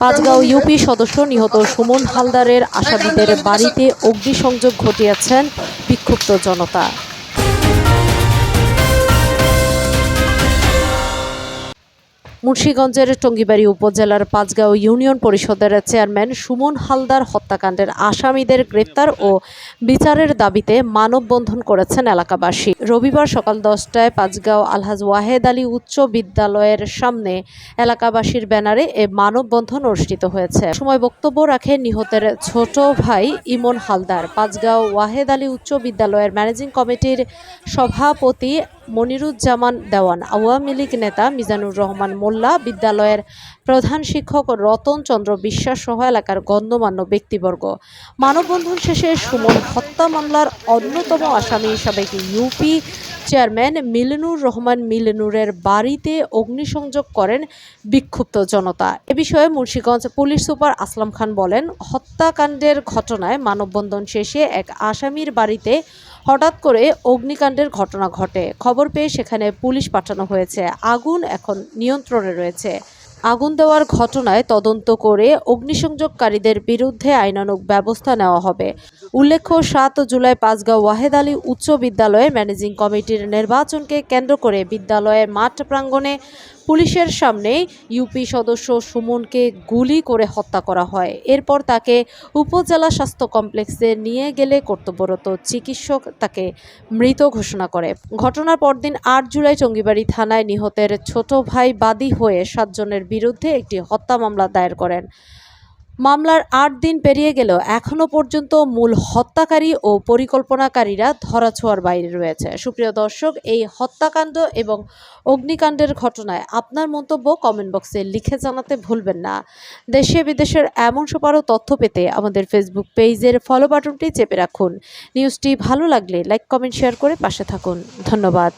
Panchgaon UP সদস্য নিহত সুমন হালদারের আসামিদের বাড়িতে অগ্নিসংযোগ ঘটিয়েছেন বিক্ষুব্ধ জনতা। মুন্সীগঞ্জের টঙ্গিবাড়ি উপজেলার পাঁচগাঁও ইউনিয়ন পরিষদের চেয়ারম্যান সুমন হালদার হত্যাকাণ্ডের আসামিদের গ্রেপ্তার ও বিচারের দাবিতে মানববন্ধন করেছেন এলাকাবাসী। রবিবার সকাল দশটায় পাঁচগাঁও আলহাজ ওয়াহেদ আলী উচ্চ বিদ্যালয়ের সামনে এলাকাবাসীর ব্যানারে এ মানববন্ধন অনুষ্ঠিত হয়েছে। সময় বক্তব্য রাখে নিহতের ছোট ভাই ইমন হালদার। পাঁচগাঁও ওয়াহেদ আলী উচ্চ বিদ্যালয়ের ম্যানেজিং কমিটির সভাপতি মনিরুজ্জামান দেওয়ান, আওয়ামী লীগ নেতা মিজানুর রহমান মোল্লা, বিদ্যালয়ের প্রধান শিক্ষক রতন চন্দ্র বিশ্বাস সহ এলাকার গণ্যমান্য ব্যক্তিবর্গ। মানববন্ধন শেষে সুমন হত্যা মামলার অন্যতম আসামি হিসাবে ইউপি চেয়ারম্যান মিলনুর রহমান মিলনুরের বাড়িতে অগ্নিসংযোগ করেন বিক্ষুব্ধ জনতা? এ বিষয়ে মুন্সিগঞ্জ পুলিশ সুপার আসলাম খান বলেন, হত্যাকাণ্ডের ঘটনায় মানববন্ধন শেষে এক আসামির বাড়িতে হঠাৎ করে অগ্নিকাণ্ডের ঘটনা ঘটে। খবর পেয়ে সেখানে পুলিশ পাঠানো হয়েছে। আগুন এখন নিয়ন্ত্রণে রয়েছে। আগুন দেওয়ার ঘটনায় তদন্ত করে অগ্নিসংযোগকারীদের বিরুদ্ধে আইনানুগ ব্যবস্থা নেওয়া হবে। উল্লেখ্য, সাত জুলাই পাঁচগাঁও ওয়াহেদ আলী উচ্চ বিদ্যালয়ে ম্যানেজিং কমিটির নির্বাচনকে কেন্দ্র করে বিদ্যালয়ের মাঠ প্রাঙ্গণে পুলিশের সামনে ইউপি সদস্য সুমনকে গুলি করে হত্যা করা হয়। এরপর তাকে উপজেলা স্বাস্থ্য কমপ্লেক্সে নিয়ে গেলে কর্তব্যরত চিকিৎসক তাকে মৃত ঘোষণা করে। ঘটনার পরদিন আট জুলাই চঙ্গিবাড়ি থানায় নিহতের ছোট ভাই বাদী হয়ে সাতজনের বিরুদ্ধে একটি হত্যা মামলা দায়ের করেন। মামলার আট দিন পেরিয়ে গেলেও এখনও পর্যন্ত মূল হত্যাকারী ও পরিকল্পনাকারীরা ধরাছোঁয়ার বাইরে রয়েছে। সুপ্রিয় দর্শক, এই হত্যাকাণ্ড এবং অগ্নিকাণ্ডের ঘটনায় আপনার মন্তব্য কমেন্ট বক্সে লিখে জানাতে ভুলবেন না। দেশে বিদেশের এমন সবারও তথ্য পেতে আমাদের ফেসবুক পেজের ফলো বাটনটি চেপে রাখুন। নিউজটি ভালো লাগলে লাইক কমেন্ট শেয়ার করে পাশে থাকুন। ধন্যবাদ।